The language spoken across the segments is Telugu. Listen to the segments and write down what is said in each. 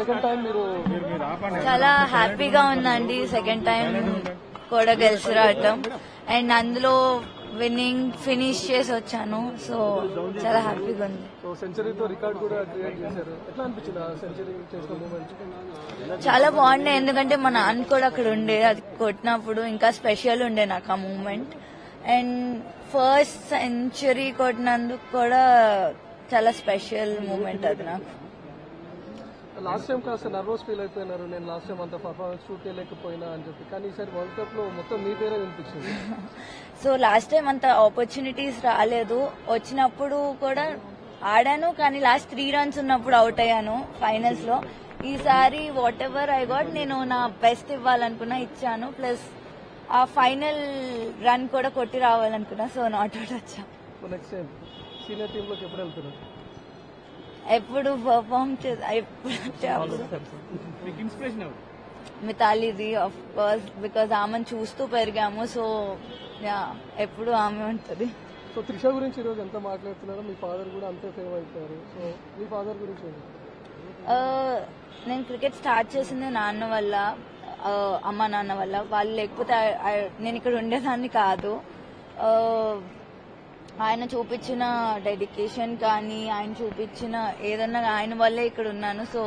సెకండ్ టైం మీరు చాలా హ్యాపీగా ఉందండి. సెకండ్ టైం కూడా గెలిచి రావటం అండ్ అందులో విన్నింగ్ ఫినిష్ చేసి వచ్చాను. సో చాలా హ్యాపీగా ఉంది. సో సెంచరీతో రికార్డ్ కూడా క్రియేట్ చేశారు. ఎట్లా అనిపించింది ఆ సెంచరీ చేసిన మూమెంట్ చాలా బాగుండే. ఎందుకంటే మా నాన్న కూడా అక్కడ ఉండే. అది కొట్టినప్పుడు ఇంకా స్పెషల్ ఉండే నాకు ఆ మూమెంట్. అండ్ ఫస్ట్ సెంచరీ కొట్టినందుకు కూడా చాలా స్పెషల్ మూమెంట్ అది నాకు. లాస్ట్ టైం కాస్త నర్వస్ ఫీల్ అయిపోయినారు. నేను లాస్ట్ టైం అంత పర్ఫార్మెన్స్ చూపించలేకపోయినా అని చెప్పి. కానీ ఈసారి వరల్డ్ కప్లో మొత్తం మీ పేరే వినిపించింది. సో లాస్ట్ టైం అంత ఆపర్చునిటీస్ రాలేదు. వచ్చినప్పుడు కూడా ఆడాను. కానీ లాస్ట్ త్రీ రన్స్ ఉన్నప్పుడు అవుట్ అయ్యాను ఫైనల్స్లో. ఈసారి వాట్ ఎవర్ ఐ గాట్ నేను నా బెస్ట్ ఇవ్వాలనుకున్నా ఇచ్చాను. ప్లస్ ఆ ఫైనల్ రన్ కూడా కొట్టి రావాలనుకున్నా. సో నాట్ అవుట్ వచ్చా. నెక్స్ట్ టైం సీనియర్ ఎప్పుడు వెళ్తున్నారు? ఎప్పుడు పర్ఫామ్ మితాలిది ఆఫ్ కోర్స్ బికాజ్ ఆమెను చూస్తూ పెరిగాము సో యా ఎప్పుడు ఆమె ఉంటుంది. సో త్రిష గురించి ఈరోజు ఎంత మాట్లాడుతున్నారో మీ ఫాదర్ కూడా అంతే ఫేమ్ అయిపోయారు. సో మీ ఫాదర్ గురించి? ఆ, నేను క్రికెట్ స్టార్ట్ చేసింది నాన్న వల్ల ఆ, అమ్మ నాన్న వల్ల. వాళ్ళు లేకపోతే నేను ఇక్కడ ఉండేదాన్ని కాదు. ఆ, ఆయన చూపించిన డెడికేషన్ కానీ ఆయన చూపించిన ఏదన్నా ఆయన వల్లే ఇక్కడ ఉన్నాను. సో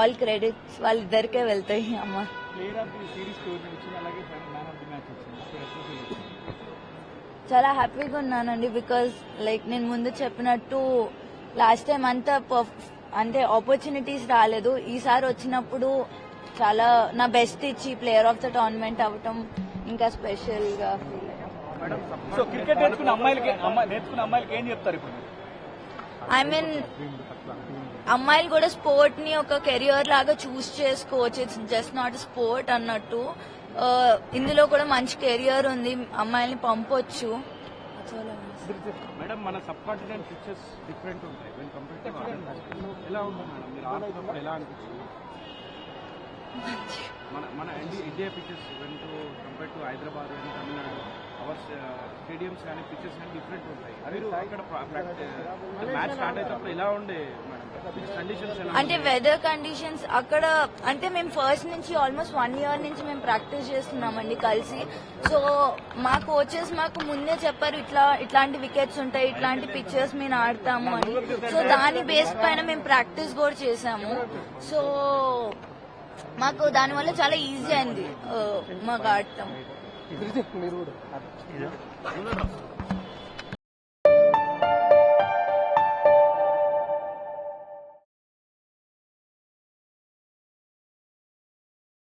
ఆల్ క్రెడిట్స్ వాళ్ళిద్దరికే వెళ్తాయి అమ్మ? చాలా హ్యాపీగా ఉన్నానండి బికాజ్ లైక్ నేను ముందు చెప్పినట్టు లాస్ట్ టైం అంతా అంటే ఆపర్చునిటీస్ రాలేదు. ఈసారి వచ్చినప్పుడు చాలా నా బెస్ట్ ఇచ్చి ప్లేయర్ ఆఫ్ ద టోర్నమెంట్ అవ్వటం ఇంకా స్పెషల్గా ఫీల్ సో క్రికెట్ నేర్చుకున్న అమ్మాయిలకి అమ్మాయి నేర్చుకున్న అమ్మాయిలకి ఏం చెప్తారు ఇప్పుడు? ఐ మీన్ అమ్మాయిలు కూడా స్పోర్ట్ని ఒక కెరియర్ లాగా చూస్ చేసుకోవచ్చు. ఇట్స్ జస్ట్ నాట్ స్పోర్ట్ అన్నట్టు. ఆ, ఇందులో కూడా మంచి కెరియర్ ఉంది. అమ్మాయిల్ని పంపొచ్చు. మేడం మన సబ్ కాంటినెంట్ పిక్చర్స్ డిఫరెంట్ ఉంటాయి. వెన్ కంపేర్ టు ఎలా ఉంటుంది మేడం మీరు ఆడుతున్నప్పుడు ఎలా అనిపించింది మన మన ఇండి- India pictures when to compare to Hyderabad and Tamil Nadu our stadiums కానీ కానీ డిఫరెంట్ ఉంటాయి. మీరు అక్కడ మ్యాచ్ స్టార్ట్ ఎలా ఉండే మేడం కండిషన్స్ ఎలా అంటే వెదర్ కండిషన్స్ అక్కడ అంటే మేము ఫస్ట్ నుంచి ఆల్మోస్ట్ వన్ ఇయర్ నుంచి మేము ప్రాక్టీస్ చేస్తున్నామండి కలిసి. సో మా కోచెస్ మాకు ముందే చెప్పారు ఇట్లా ఇట్లాంటి వికెట్స్ ఉంటాయి ఇట్లాంటి పిక్చర్స్ మేము ఆడతాము అని. సో దాని బేస్ పైన మేము ప్రాక్టీస్ కూడా చేసాము సో మాకు దానివల్ల చాలా ఈజీ అయింది మాకు ఆడటం. మీరు కూడా.